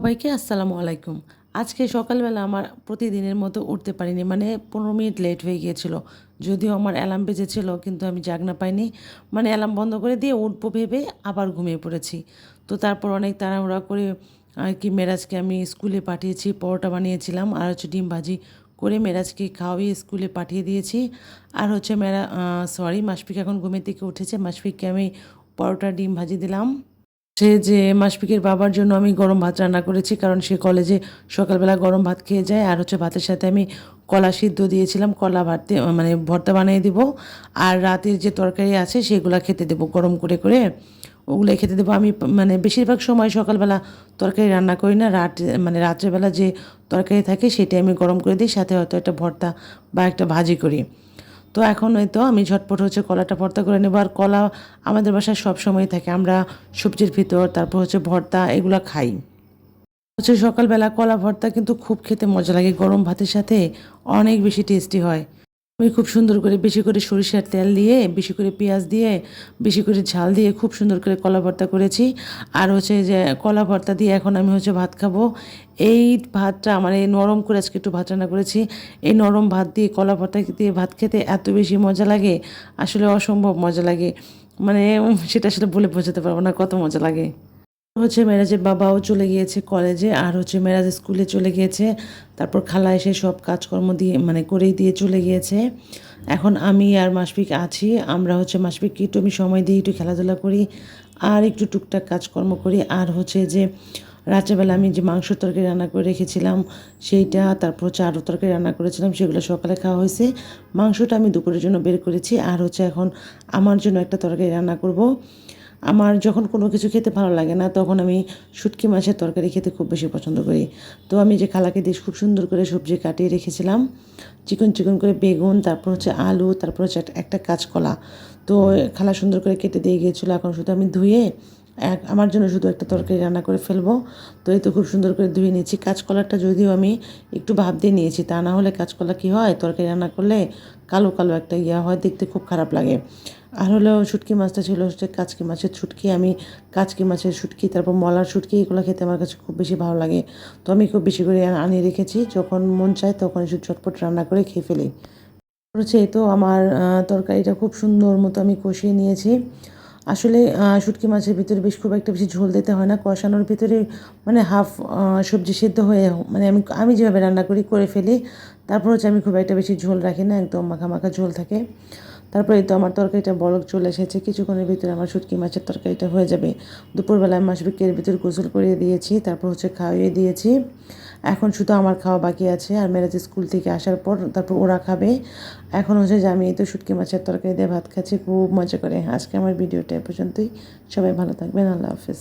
সবাইকে আসসালামু আলাইকুম। আজকে সকালবেলা আমার প্রতিদিনের মতো উঠতে পারিনি মানে পনেরো মিনিট লেট হয়ে গিয়েছিল। যদিও আমার অ্যালার্ম বেজেছিল, কিন্তু আমি জাগনা পাইনি। মানে অ্যালার্ম বন্ধ করে দিয়ে উঠবো ভেবে আবার ঘুমিয়ে পড়েছি। তো তারপর অনেক তাড়াহুড়া করে, আর কি মেরাজকে আমি স্কুলে পাঠিয়েছি, পরোটা বানিয়েছিলাম, আর হচ্ছে ডিম ভাজি করে মেরাজকে খাওয়িয়ে স্কুলে পাঠিয়ে দিয়েছি। আর হচ্ছে মেরা সরি মাসফিক এখন ঘুমের থেকে উঠেছে মাসফিককে আমি পরোটা, ডিম ভাজি দিলাম। সে যে মাসপিকের বাবার জন্য আমি গরম ভাত রান্না করেছি, কারণ সে কলেজে সকালবেলা গরম ভাত খেয়ে যায়। আর হচ্ছে ভাতের সাথে আমি কলা সিদ্ধ দিয়েছিলাম, কলা ভাতে মানে ভর্তা বানিয়ে দিব। আর রাতের যে তরকারি আছে সেগুলো খেতে দেবো, গরম করে করে। ওগুলো খেতে দেবো। আমি মানে বেশিরভাগ সময় সকালবেলা তরকারি রান্না করি না। রাত মানে রাত্রেবেলা যে তরকারি থাকে সেটাই আমি গরম করে দিই, সাথে হয়তো একটা ভর্তা বা একটা ভাজি করি। তো এখন ওই তো আমি ঝটপট হচ্ছে কলাটা ভর্তা করে নেব। আর কলা আমাদের বাসায় সব সময় থাকে। আমরা সবজির ভিতর, তারপর হচ্ছে ভর্তা এগুলো খাই। হচ্ছে সকালবেলা কলা ভর্তা কিন্তু খুব খেতে মজা লাগে। গরম ভাতের সাথে অনেক বেশি টেস্টি হয়। আমি খুব সুন্দর করে বেশি করে সরিষার তেল দিয়ে, বেশি করে পেঁয়াজ দিয়ে, বেশি করে ঝাল দিয়ে খুব সুন্দর করে কলা ভর্তা করেছি। আর হচ্ছে যে কলা ভর্তা দিয়ে এখন আমি হচ্ছে ভাত খাব। এই ভাতটা মানে নরম করে আজকে একটু ভাত রান্না করেছি। এই নরম ভাত দিয়ে, কলা ভর্তা দিয়ে ভাত খেতে এত বেশি মজা লাগে। আসলে অসম্ভব মজা লাগে। মানে সেটা আসলে বলে বোঝাতে পারব না কত মজা লাগে। হচ্ছে মেরাজের বাবাও চলে গিয়েছে কলেজে আর হচ্ছে মেরাজ স্কুলে চলে গিয়েছে। তারপর খালা এসে সব কাজকর্ম দিয়ে মানে করেই দিয়ে চলে গিয়েছে। এখন আমি আর মাসফিক আছি। আমরা হচ্ছে মাসফিককে একটু আমি সময় দিই একটু খেলাধুলা করি আর একটু টুকটাক কাজকর্ম করি। আর হচ্ছে যে রাত্রেবেলা আমি যে মাংস তরকারি রান্না করে রেখেছিলাম, সেইটা, তারপর হচ্ছে আরও তরকারি রান্না করেছিলাম, সেগুলো সকালে খাওয়া হয়েছে। মাংসটা আমি দুপুরের জন্য বের করেছি। আর হচ্ছে এখন আমার জন্য একটা তরকারি রান্না করব। আমার যখন কোনো কিছু খেতে ভালো লাগে না, তখন আমি শুটকি মাছের তরকারি খেতে খুব বেশি পছন্দ করি। তো আমি যে খালাকে দিয়ে খুব সুন্দর করে সবজি কাটিয়ে রেখেছিলাম, চিকন চিকন করে বেগুন, তারপর হচ্ছে আলু, তারপর হচ্ছে একটা কাঁচকলা। তো খালা সুন্দর করে কেটে দিয়ে গিয়েছিল, এখন শুধু আমি ধুয়ে এক আমার জন্য শুধু একটা তরকারি রান্না করে ফেলব। তো এই তো খুব সুন্দর করে ধুয়ে নিয়েছি। কাঁচকলাটা যদিও আমি একটু ভাব দিয়ে নিয়েছি, তা না হলে কাঁচকলা কী হয়? তরকারি রান্না করলে কালো কালো একটা ইয়া হয়, দেখতে খুব খারাপ লাগে। আর হলো শুটকি মাছটা ছিল হচ্ছে কাচকি মাছের শুটকি। আমি কাচকি মাছের শুটকি, তারপর মলার শুটকি, এগুলো খেতে আমার কাছে খুব বেশি ভালো লাগে। তো আমি খুব বেশি করে আনিয়ে রেখেছি। যখন মন চায় তখন একটু চটপট রান্না করে খেয়ে ফেলি। তো আমার তরকারিটা খুব সুন্দর মতো আমি কষিয়ে নিয়েছি। আসলে শুটকি মাছের ভিতরে বেশ খুব একটা বেশি ঝোল দিতে হয় না। কষানোর ভিতরে মানে হাফ সবজি সেদ্ধ হয়ে মানে আমি আমি যেভাবে রান্না করি, করে ফেলি। তারপর হচ্ছে আমি খুব একটা বেশি ঝোল রাখি না, একদম মাখা মাখা ঝোল থাকে। তারপরে তো আমার তরকারিটা বলক চলে এসেছে, কিছুক্ষণের ভিতরে আমার শুটকি মাছের তরকারিটা হয়ে যাবে। দুপুরবেলায় মাসবিকের ভিতরে গোসল করিয়ে দিয়েছি, তারপর হচ্ছে খাওয়িয়ে দিয়েছি। এখন শুধু আমার খাওয়া বাকি আছে আর মেরাজ স্কুল থেকে আসার পর তারপর ওরা খাবে। এখন হচ্ছে যে আমি এই তো শুটকি মাছের তরকারি দিয়ে ভাত খাচ্ছি, খুব মজা করে। আজকে আমার ভিডিওটা এ পর্যন্তই। সবাই ভালো থাকবেন, আল্লাহ হাফিজ।